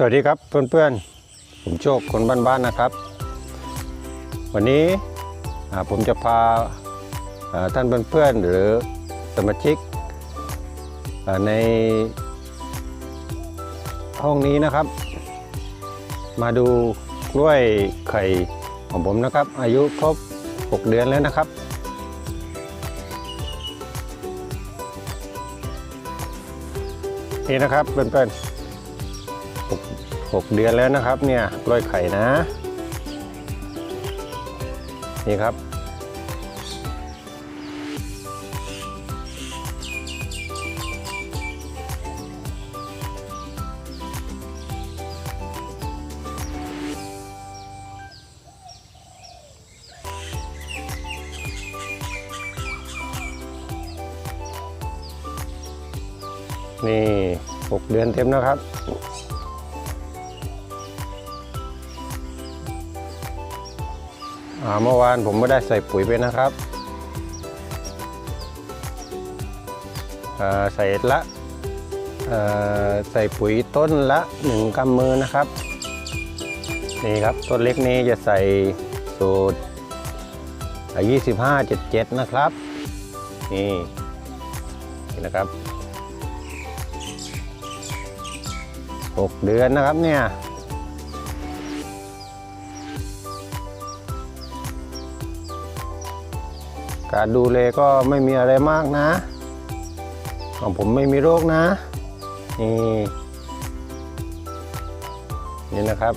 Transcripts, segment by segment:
สวัสดีครับเพื่อนๆ ผมโชคคนบ้านๆนะครับ วันนี้ผมจะพาท่านเพื่อนๆหรือสมาชิกในห้องนี้นะครับ มาดูกล้วยไข่ของผมนะครับ อายุครบ 6 เดือนแล้วนะครับ นี่นะครับเพื่อนๆ 6 เดือนแล้วนะครับ เนี่ยกล้วยไข่นะ นี่ครับ นี่ 6 เดือนเต็มนะครับ เมื่อวานผมไม่ได้ใส่ปุ๋ยไปนะครับ ใส่ละใส่ปุ๋ยต้นละหนึ่งกำมือนะครับ นี่ครับต้นเล็กนี้จะใส่สูตรยี่สิบห้าเจ็ดเจ็ดนะครับ นี่นี่นะครับหกเดือนนะครับเนี่ย การดูแลก็ไม่มีอะไรมากนะของผมไม่มีโรคนะนี่นี่นะครับ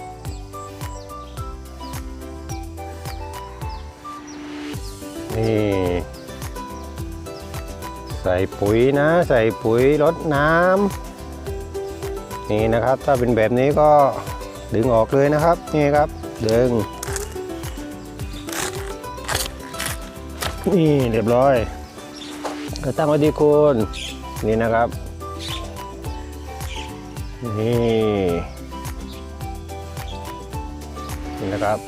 นี่ใส่ปุ๋ยนะ ใส่ปุ๋ยรดน้ำนี่นะครับ ถ้าเป็นแบบนี้ก็ดึงออกเลยนะครับ นี่ครับ ดึง นี่เรียบร้อยกระตั้งไว้ที่คุณนี่นะครับ นี่นี่นะครับ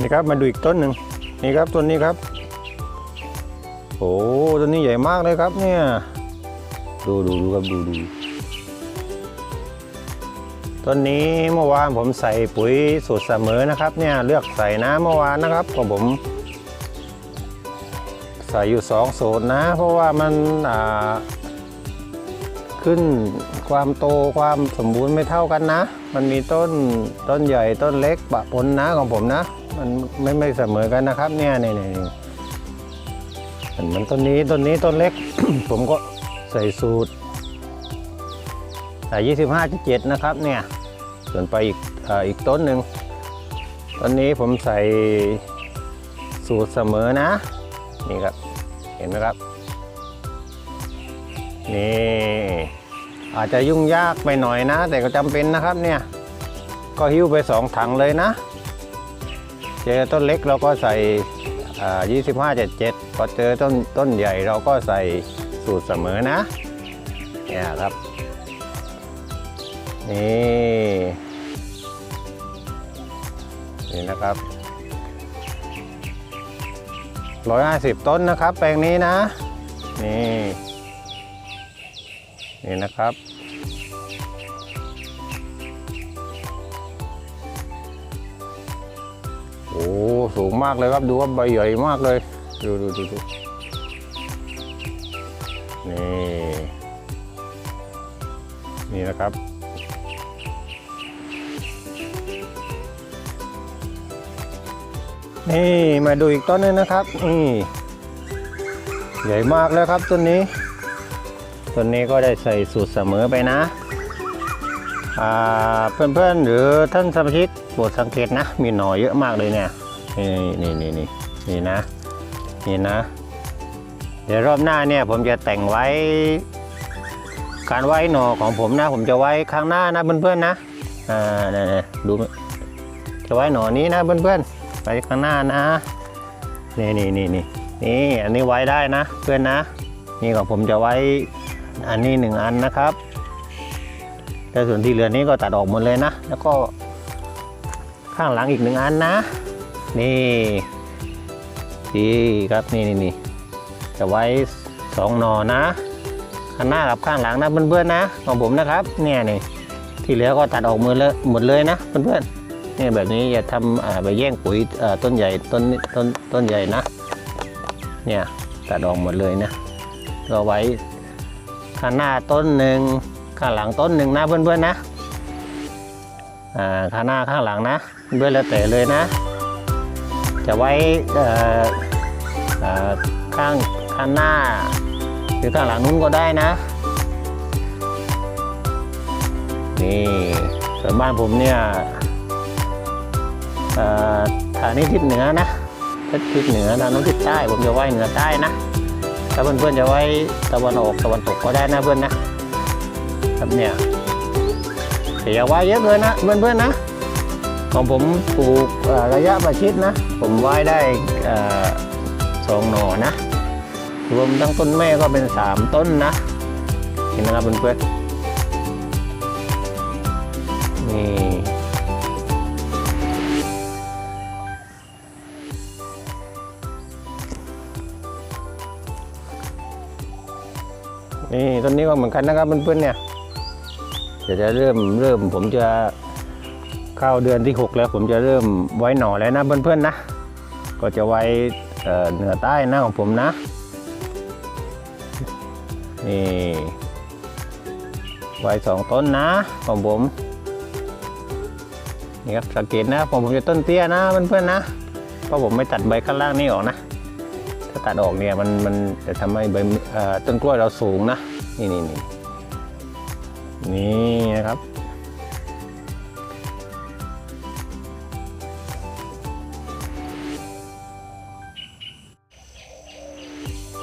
นี่ครับมาดูอีกต้นหนึ่งนี่ครับต้นนี้ครับ โอ้ต้นนี้ใหญ่มากเลยครับเนี่ย ดูดูดูครับดูดูต้นนี้เมื่อวานผมใส่ปุ๋ยสูตรเสมอนะครับเนี่ยเลือกใส่นะเมื่อวานนะครับของผม ใส่อยู่สองสูตรนะ เพราะว่ามันอ่าขึ้นความโตความสมบูรณ์ไม่เท่ากันนะ มันมีต้นต้นใหญ่ต้นเล็กปะปนนะของผมนะ มันไม่ไม่เสมอกันนะครับเนี่ยเนี่ยเนี่ยเห็นมันต้นนี้ต้นนี้ต้นเล็ก ผมก็ ใส่สูตรใส่ยี่สิบห้าเจ็ดนะครับเนี่ยส่วนไปอีกอาอีกต้นหนึ่งต้นนี้ผมใส่สูตรเสมอนะ นี่ครับ เห็นไหมครับ นี่ อาจจะยุ่งยากไปหน่อยนะ แต่ก็จำเป็นนะครับเนี่ย ก็หิ้วไปสองถังเลยนะ เจอต้นเล็กเราก็ใส่ยี่สิบห้าเจ็ดเจ็ดพอเจอต้นต้นใหญ่เราก็ใส่ สูตรเสมอนะเนี่ยครับนี่นี่นะครับร้อยห้าสิบต้นนะครับ แปลงนี้นะนี่นี่นะครับโอ้สูงมากเลยครับดูว่าใบใหญ่มากเลย ดูดูดูดู นี่ นี่นะครับ นี่มาดูอีกต้นนึงนะครับ นี่ ใหญ่มากแล้วครับต้นนี้ ต้นนี้ก็ได้ใส่สูตรเสมอไปนะอ่าเพื่อนๆหรือท่านสมาชิกโปรดสังเกตนะ มีหน่อเยอะมากเลยเนี่ย นี่นี่นี่นี่นี่นะ นี่นะ เดี๋ยวรอบหน้าเนี่ยผมจะแต่งไว้ การไว้หน่อของผมนะ ผมจะไว้ข้างหน้านะเพื่อนๆนะอ่าเนี่ยดูจะไว้หน่อนี้นะเพื่อนๆไปข้างหน้านะนี่นี่นี่นี่นี่อันนี้ไว้ได้นะ เพื่อนนะ นี่ของผมจะไว้อันนี้หนึ่งอันนะครับแต่ส่วนที่เหลือนี้ก็ตัดออกหมดเลยนะ แล้วก็ข้างหลังอีกหนึ่งอันนะ นี่ดีครับนี่นี่นี่ จะไว้สองหนอนะข้างหน้ากับข้างหลังนะเพื่อนๆนะของผมนะครับเนี่ยนี่ที่เหลือก็ตัดออกหมือเลยหมดเลยนะเพื่อนๆเนี่ยแบบนี้อย่าทำอ่าไปแย่งปุ๋ยต้นใหญ่ต้นต้นต้นใหญ่นะเนี่ยตัดออกหมดเลยนะก็ไว้ข้างหน้าต้นหนึ่งข้างหลังต้นหนึ่งนะเพื่อนๆนะข้างหน้าข้างหลังนะเพื่อนแล้วแต่เลยนะ จะไว้อ่อเอ่อข้าง ข้างหน้า หรือข้างหลังนู้นก็ได้นะ นี่ส่วนบ้านผมเนี่ยทางนี้ทิศเหนือนะทิศเหนือทางนู้นทิศใต้ผมจะไว้เหนือใต้นะถ้าเพื่อนๆจะไว้ตะวันออกตะวันตกก็ได้นะเพื่อนนะครับเนี่ยแต่อย่าไว้เยอะเกินนะเพื่อนๆนะ ของผมปลูกระยะประชิดนะ ผมไว้ได้สองหน่อนะ รวมทั้งต้นแม่ก็เป็นสามต้นนะ เห็นนะครับเพื่อนๆนี่นี่ต้นนี้ก็เหมือนกันนะครับเพื่อนๆเนี่ยเดี๋ยวจะเริ่มเริ่มผมจะเข้าเดือนที่ 6 แล้วผมจะเริ่มไว้หน่อแล้วนะเพื่อนๆนะ ก็จะไว้เหนือใต้หนะของผมนะ นี่ไว้สองต้นนะของผมนี่ครับสังเกตนะของผมจะต้นเตี้ยนะเพื่อนๆนะเพราะผมไม่ตัดใบข้างล่างนี่ออกนะ ถ้าตัดออกเนี่ยมันมันจะทำให้ใบเอ่อต้นกล้วยเราสูงนะนี่นี่นี่นี่นะครับ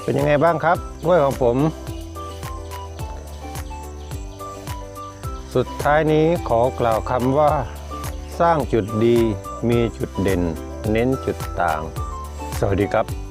เป็นยังไงบ้างครับกล้วยของผม สุดท้ายนี้ขอกล่าวคำว่า สร้างจุดดีมีจุดเด่น เน้นจุดต่าง สวัสดีครับ